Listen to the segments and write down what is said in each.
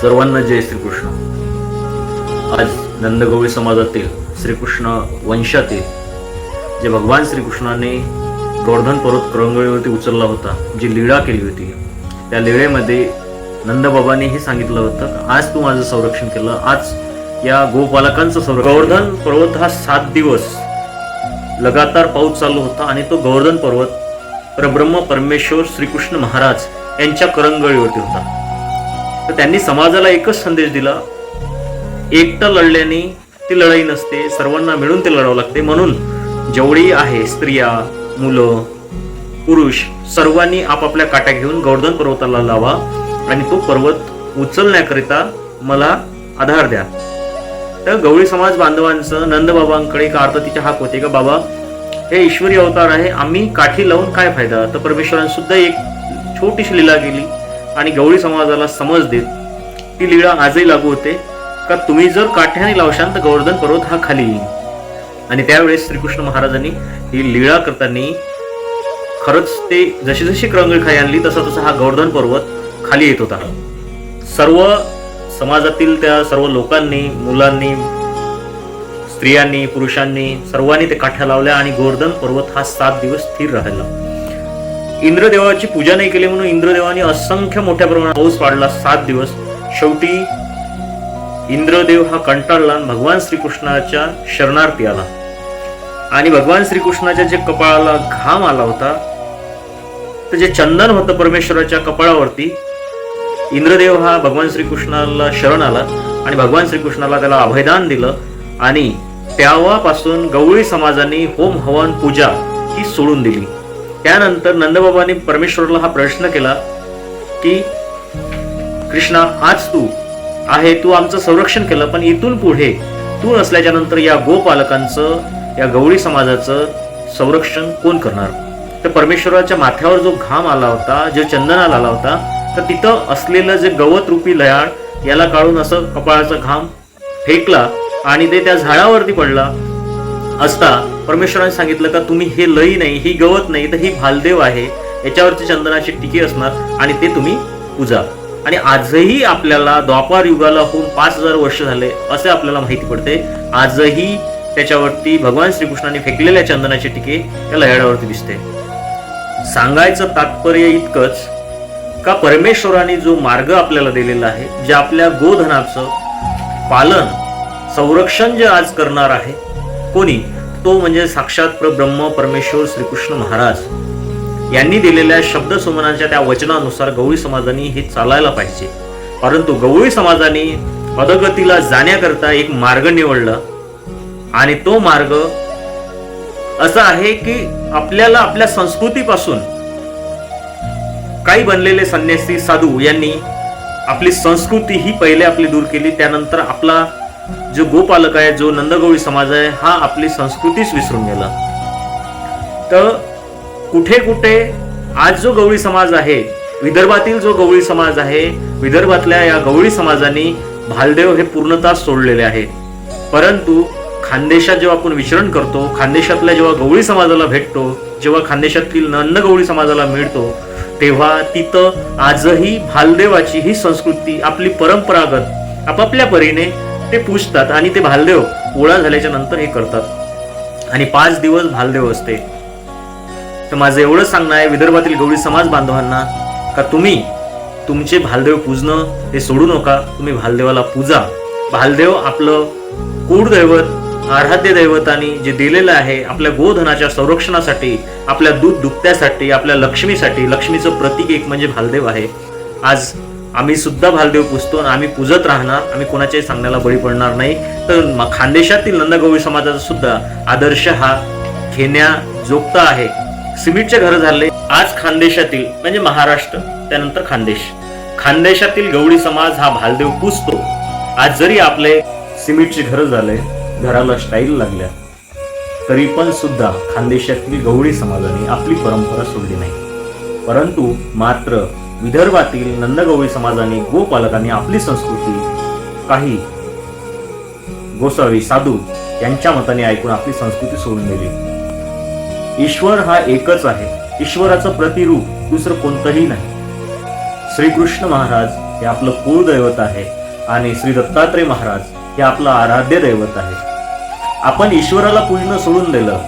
सर्वांना जय श्रीकृष्ण. आज नंदगवळी समाजातील श्रीकृष्ण वंशातील जे भगवान श्रीकृष्णाने गोवर्धन पर्वत करंगळीवरती उचलला होता जी लीळा केली होती त्या लीळेमध्ये नंदबाबाने हे सांगितलं होतं आज तू माझं संरक्षण केलं आज या गोपालकांचं संरक्षण गोवर्धन पर्वत हा सात दिवस लगातार पाऊस चालू होता आणि तो गोवर्धन पर्वत परब्रह्म परमेश्वर श्रीकृष्ण महाराज यांच्या करंगळीवरती होता. तर त्यांनी समाजाला एकच संदेश दिला एकटं लढल्याने ती लढाई नसते सर्वांना मिळून ते लढावं लागते. म्हणून जेवढी आहे स्त्रिया मुलं पुरुष सर्वांनी आपापल्या काट्या घेऊन गोवर्धन पर्वताला लावा आणि तो पर्वत उचलण्याकरिता मला आधार द्या. तर गवळी समाज बांधवांचं नंदबाबांकडे एक आर्ततीच्या हाक होते का बाबा हे ईश्वरी अवतार आहे आम्ही काठी लावून काय फायदा? तर परमेश्वराने सुद्धा एक छोटीशी लीला केली. आणि गवळी समाजाला समज देत ती लीळा आजही लागू होते का तुम्ही जर काठ्याने लावशाल तर गोवर्धन पर्वत हा खाली येईल. आणि त्यावेळेस श्रीकृष्ण महाराजांनी ही लीळा करताना खरंच ते जशी जशी करंगळी खाली आणली तसा तसा हा गोवर्धन पर्वत खाली येत होता. सर्व समाजातील त्या सर्व लोकांनी मुलांनी स्त्रियांनी पुरुषांनी सर्वांनी ते काठ्या लावल्या आणि गोवर्धन पर्वत हा सात दिवस स्थिर राहिला. इंद्रदेवाची पूजा नाही केली म्हणून इंद्रदेवाने असंख्य मोठ्या प्रमाणात पाऊस पाडला सात दिवस. शेवटी इंद्रदेव हा कंटाळला भगवान श्रीकृष्णाच्या शरणार्थी आला. आणि भगवान श्रीकृष्णाच्या जे कपाळाला घाम आला होता तर जे चंदन होतं परमेश्वराच्या कपाळावरती इंद्रदेव हा भगवान श्रीकृष्णाला शरण आला आणि भगवान श्रीकृष्णाला त्याला अभयदान दिलं आणि तेव्हापासून गवळी समाजाने होम हवन पूजा ही सोडून दिली. त्यानंतर नंदबाबांनी परमेश्वरला हा प्रश्न केला की कृष्णा आज तू आहे तू आमचं संरक्षण केलं पण इथून पुढे तू नसल्याच्या नंतर या गोपालकांचं या गवळी समाजाचं संरक्षण कोण करणार? तर परमेश्वराच्या माथ्यावर जो घाम आला होता जो चंदनाला आला होता तर तिथं असलेलं जे गवत रूपी लयाळ याला काढून असं कपाळाचा घाम फेकला आणि ते त्या झाडावरती पडला असता परमेश्वराने सांगितलं का तुम्ही हे लई नाही ही गवत नाही तर ही भालदेव आहे. याच्यावरची चंदनाची टिकी असणार आणि ते तुम्ही पूजा आणि आजही आपल्याला द्वापार युगाला होऊन पाच हजार वर्ष झाले असे आपल्याला माहिती पडते. आजही त्याच्यावरती भगवान श्रीकृष्णाने फेकलेल्या चंदनाची टिके त्या लयाडावरती दिसते. सांगायचं तात्पर्य इतकंच का परमेश्वराने जो मार्ग आपल्याला दिलेला आहे जे आपल्या गोधनाचं पालन संरक्षण जे आज करणार आहे कोणी तो म्हणजे साक्षात प्रब्रह्म परमेश्वर श्रीकृष्ण महाराज. यांनी दिलेल्या शब्द सुमनाच्या त्या वचनानुसार गवळी समाजाने हे चालायला पाहिजे. परंतु गवळी समाजाने अधगतीला जाण्याकरता एक मार्ग निवडला. आणि तो मार्ग असा आहे की आपल्याला आपल्या संस्कृतीपासून काही बनलेले संन्यासी साधू यांनी आपली संस्कृती ही पहिले आपली दूर केली त्यानंतर आपला जो गोपालक आहे जो नंदगौळी समाज आहे हा आपली संस्कृतीच विसरून गेला. तर कुठे कुठे आज जो गवळी समाज आहे विदर्भातील जो गवळी समाज आहे विदर्भातल्या या गवळी समाजाने भालदेव हे पूर्णतः सोडलेले आहे परंतु खानदेशात जेव्हा आपण विचरण करतो खानदेशातल्या जेव्हा गवळी समाजाला भेटतो जेव्हा खानदेशातील नंदगवळी समाजाला मिळतो तेव्हा तिथं आजही भालदेवाची ही संस्कृती आपली परंपरागत आपापल्या परीने ते पूजतात आणि ते भालदेव पोळा झाल्याच्यानंतर हे करतात. आणि पाच दिवस भालदेव असते. तर माझं एवढं सांगणं आहे विदर्भातील गवळी समाज बांधवांना का तुम्ही तुमचे भालदेव पूजणं हे सोडू नका तुम्ही भालदेवाला पूजा. भालदेव आपलं कुळदैवत आराध्य दैवतानी जे दिलेलं आहे आपल्या गोधनाच्या संरक्षणासाठी आपल्या दूध दुखत्यासाठी आपल्या लक्ष्मीसाठी लक्ष्मीचं प्रतीक एक म्हणजे भालदेव आहे. आज आम्ही सुद्धा भालदेव पूजतो आणि आम्ही पूजत राहणार. आम्ही कोणाच्याही सांगण्याला बळी पडणार नाही. तर खानदेशातील नंदगवळी समाजाचा सुद्धा आदर्श हा घेण्या जोगता आहे. सिमेंटचे घर झाले. आज खानदेशातील म्हणजे महाराष्ट्र त्यानंतर खानदेश. खानदेशातील गवळी समाज हा भालदेव पूजतो. आज जरी आपले सिमेंटचे घर झाले घराला स्टाईल लागल्या तरी पण सुद्धा खानदेशातील गवळी समाजाने आपली परंपरा सोडली नाही. परंतु मात्र विदर्भातील नंदगवळी समाजाने गोपालकांनी आपली संस्कृती काही गोसावी साधू यांच्या मताने ऐकून आपली संस्कृती सोडून दिली. ईश्वर हा एकच आहे. ईश्वराचं प्रतिरूप दुसरं कोणतंही नाही. श्रीकृष्ण महाराज हे आपलं कुळदैवत आहे आणि श्री दत्तात्रय महाराज हे आपलं आराध्य दैवत आहे. आपण ईश्वराला पूजणं सोडून दिलं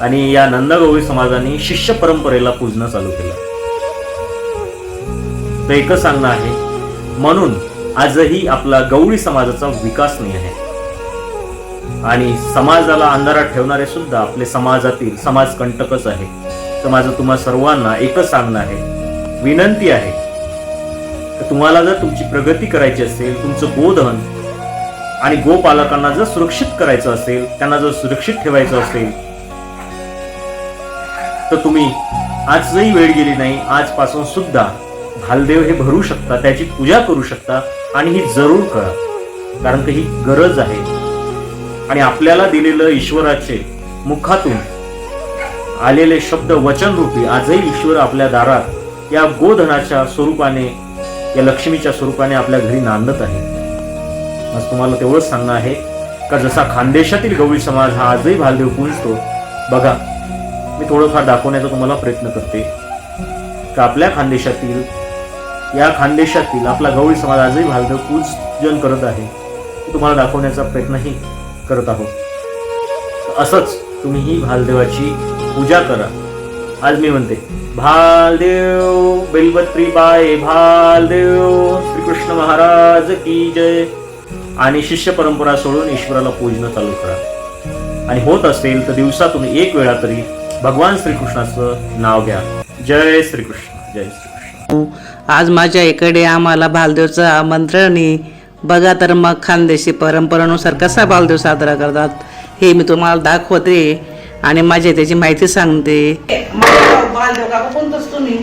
आणि या नंदगौरी समाजाने शिष्य परंपरेला पूजणं चालू केलं. तर एकच सांगणं आहे. म्हणून आजही आपला गवळी समाजाचा विकास नाही आहे. आणि समाजाला अंधारात ठेवणारे सुद्धा आपले समाजातील समाजकंटकच आहे. तर माझं तुम्हा सर्वांना एकच सांगणं आहे. विनंती आहे. तर तुम्हाला जर तुमची प्रगती करायची असेल तुमचं गोधन आणि गोपालकांना जर सुरक्षित करायचं असेल त्यांना जर सुरक्षित ठेवायचं असेल तर तुम्ही आजही वेळ गेली नाही आजपासून सुद्धा भालदेव हे भरू शकता त्याची पूजा करू शकता आणि ही जरूर करा. कारण की ही गरज आहे. आणि आपल्याला दिलेलं ईश्वराचे मुखातून आलेले शब्द वचनरूपी आजही ईश्वर आपल्या दारात या गोधनाच्या स्वरूपाने या लक्ष्मीच्या स्वरूपाने आपल्या घरी नांदत आहे. आज तुम्हाला तेवढंच सांगणं आहे का जसा खानदेशातील गवळी समाज हा आजही भालदेव पुंजतो बघा मी थोडंफार दाखवण्याचा तुम्हाला प्रयत्न करते. का आपल्या खानदेशातील या खानदेशातील आपला गवळी समाज आजही भालदेव पूजन करत आहे. तुम्हाला दाखवण्याचा प्रयत्नही करत आहोत. असंच तुम्हीही भालदेवाची पूजा करा. आज मी म्हणते भालदेव बेलबत्री बाय भालदेव श्रीकृष्ण महाराज की जय. आणि शिष्य परंपरा सोडून ईश्वराला पूजन चालू करा. आणि होत असेल तर दिवसातून एक वेळा तरी भगवान श्रीकृष्णाचं नाव घ्या. जय श्रीकृष्ण जय श्रीकृष्ण. आज माझ्या इकडे आम्हाला बालदेवचं आमंत्रण आहे. बघा तर मग खानदेशी परंपरेनुसार कसा बालदेव साजरा करतात हे मी तुम्हाला दाखवते आणि माझी त्याची माहिती सांगते. बालदेव का कोणतंच तुम्ही?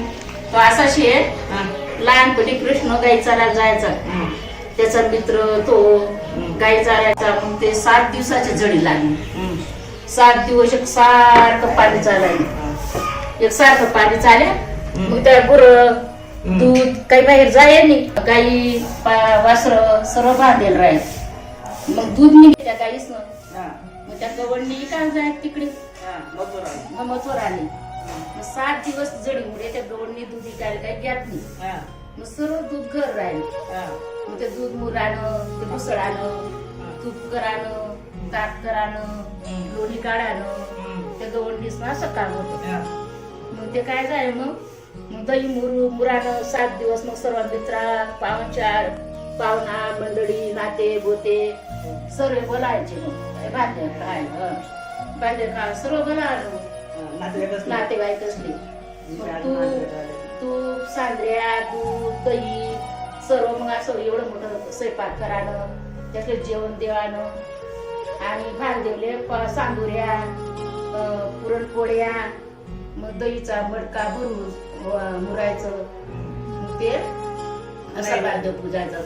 तो असा शे लहानपणी कृष्ण गाई चालायला जायचा. त्याचा मित्र तो गाई चालायचा मग ते सात दिवसाची जडी लागली सात दिवस एक सारखं पाणी चालायला. एक सारखं पाणी चाले मग त्या गुर दूध काही बाहेर जाय नाही. गाई वासर सर्व बांधेल राहील. मग दूध निघे त्या गाईस मग त्या गवंडी काय जाय तिकडे? मथुर. आली मग सात दिवस जडी मुळे त्या गवंडी दूध इकायला काही घेत नाही. मग सर्व दूध घर राहिलं. मग ते दूध मुरानं ते मुसळानं तूप करानं ताक करानं लोणी काढानं त्या गवंडीस ना असं काम होतं. मग ते काय झालं मग मग? दही मुरू मुरानं सात दिवस मग सर्व मित्रा पाहुणचार पाहुणा मंडळी नाते गोते सर्व बोलायचे. मग खा सर्व बोलावं. नातेवाईक असले. मग तूप सांगड्या दूध दही सर्व मग असं एवढं मोठं स्वयंपाक करानं त्यातलं जेवण देवानं. आणि भांदेवले अं, पुरणपोळ्या मग दहीचा मडका भरून. मुरायचं ते असं भांडव पूजायचं.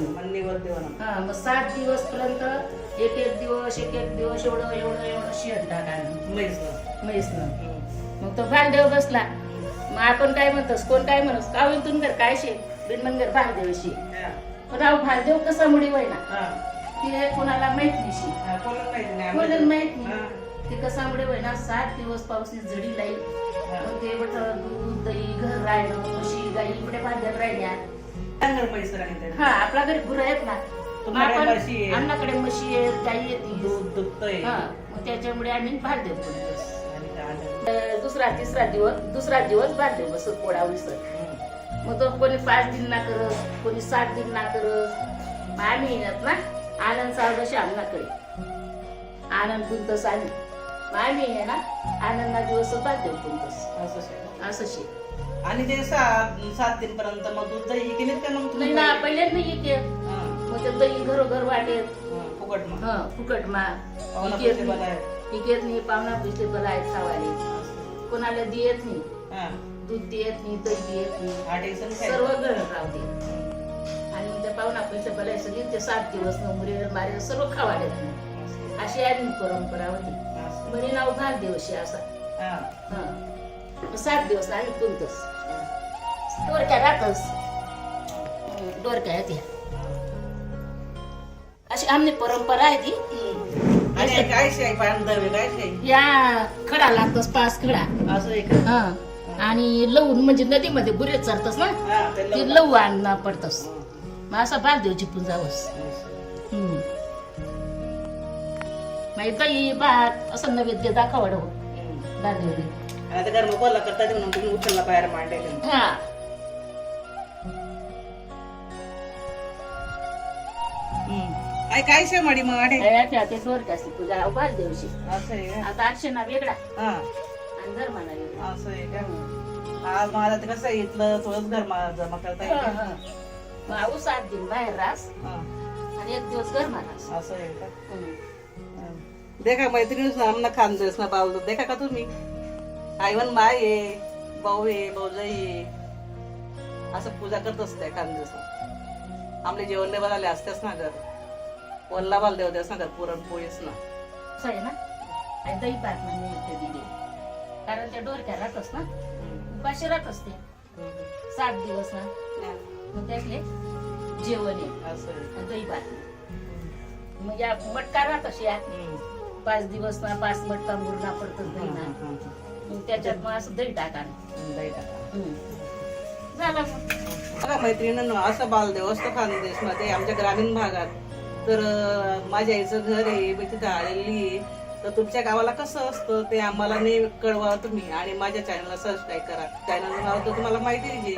हा मग सात दिवस पर्यंत एक एक दिवस एक एक दिवस एवढं एवढं एवढं शेत टाकायला म्हैसनं मग तो भांडेव बसला. मग आपण काय म्हणतोस? कोण काय म्हणस का इथून घर काय शे? बिनमनगर भांडेवशी पण अहो भांडेव कसा मुडी ना? ती हे कोणाला माहीत नाही कोणाला माहीत नाही ते कसा मुळे ना? सात दिवस पाऊसने जडी लाई मग ते बट दूध दही घर राहिलं म्हशी गाई इकडे भांड्यात राहिल्या. हा आपल्या घरी गुरं आहेत ना. आपण म्हशी आहेत. आमच्याकडे म्हशी आहेत गाई येते दूध दुखतंय. हा मग त्याच्यामुळे आम्ही भांडेव करतो अं, दुसरा तिसरा दिवस दुसरा दिवस बांधले बसत पोळा विसर मग तो कोणी पाच दिन ना करत कोणी सात दिन ना करत. मग आम्ही येणार ना आनंद सावदशी आमनाकडे आनंद गुंतस आम्ही मग आम्ही आहे ना आनंदा दिवस बांधले गुंतस असं. शे. आणि ते सात सात दिन पर्यंत मग दूध दही केलीत का मग नाही ना पहिले नाही येते हा, मग ते दही घरोघर वाटेत. हा, फुकट मग. हा फुकट मा पाहुणा. नाही. इकेत नाही पाहुणा पैसे बला आहेत खावाले कोणाला देत नाही. हा, दूध देत नाही दही देत नाही. सर्व. गरज राहते. आणि मग त्या पाहुणा पैसे बलाय सगळे ते सात दिवस नमुरे मारे सर्व खावाले अशी आणि परंपरा होती. असं. म्हणे नाव भाग दिवशी असा. हा, हा. सात दिवस आम्ही तुमतस डोरक्या राहतस डोरक्या ह्या. अशी आमची परंपरा आहे ती. आणि काय शाही बांधव काय शाही या खडा लागतस पाच खडा. असं एक हा. आणि लवून म्हणजे नदीमध्ये गुरे चरतस ना? हा, ते ते लवकर. लवू आणणं पडतस. मग असं बालदेवची पूजा होस हम्म. मग दही भात असं नैवेद्य दाखवड हो आता गरम बोला करता ते म्हणून तुम्ही उचलला बाहेर मांडायला हा. आई काय शेमाडी मग आडे दह्याच्या ते स्वर्गाची पूजा बालदेवची असं आहे? आता अर्चना वेगळा हा. असं आहे का? आज मला ते कसं आहे, इथलं थोडंच घर मा- जमा करता हा, येईल हा. आऊ सात दिन बाहेर रास हा, आणि एक दिवस रास असं आहे का. देखा मैत्रिणी आमना खानदेश ना पावलं देखा का तुम्ही? आई पण माय आहे भाऊ आहे भाऊजाई आहे असं पूजा करत असते खानदेश आमले जेवण नाही बनाले असतेच ना घर. वल्ला बाल देवतेस ना घर पुरणपोळीच ना. ना? आणि दही निमित्त दिले. कारण त्या डोरक्या राहतच ना? उपाशी राहत असते. सात दिवस ना? मग त्यातले जेवण आहे. दही भात मग या मटका राहत अशी या. पाच दिवस ना पाच मटका मुरणा पडतं दही ना. मग त्याच्यात मग असं दही टाका हं. दही टाका. झालं मग बघा मैत्रिणींनो असं बालदेव असतं खानदेशमध्ये आमच्या ग्रामीण भागात तर अं, माझ्या आईचं घर आहे मी तिथं आलेली आहे. तर तुमच्या गावाला कसं असतं ते आम्हाला नाही कळवा तुम्ही आणि माझ्या चॅनलला सबस्क्राईब करा चॅनल नाव तर तुम्हाला माहिती आहे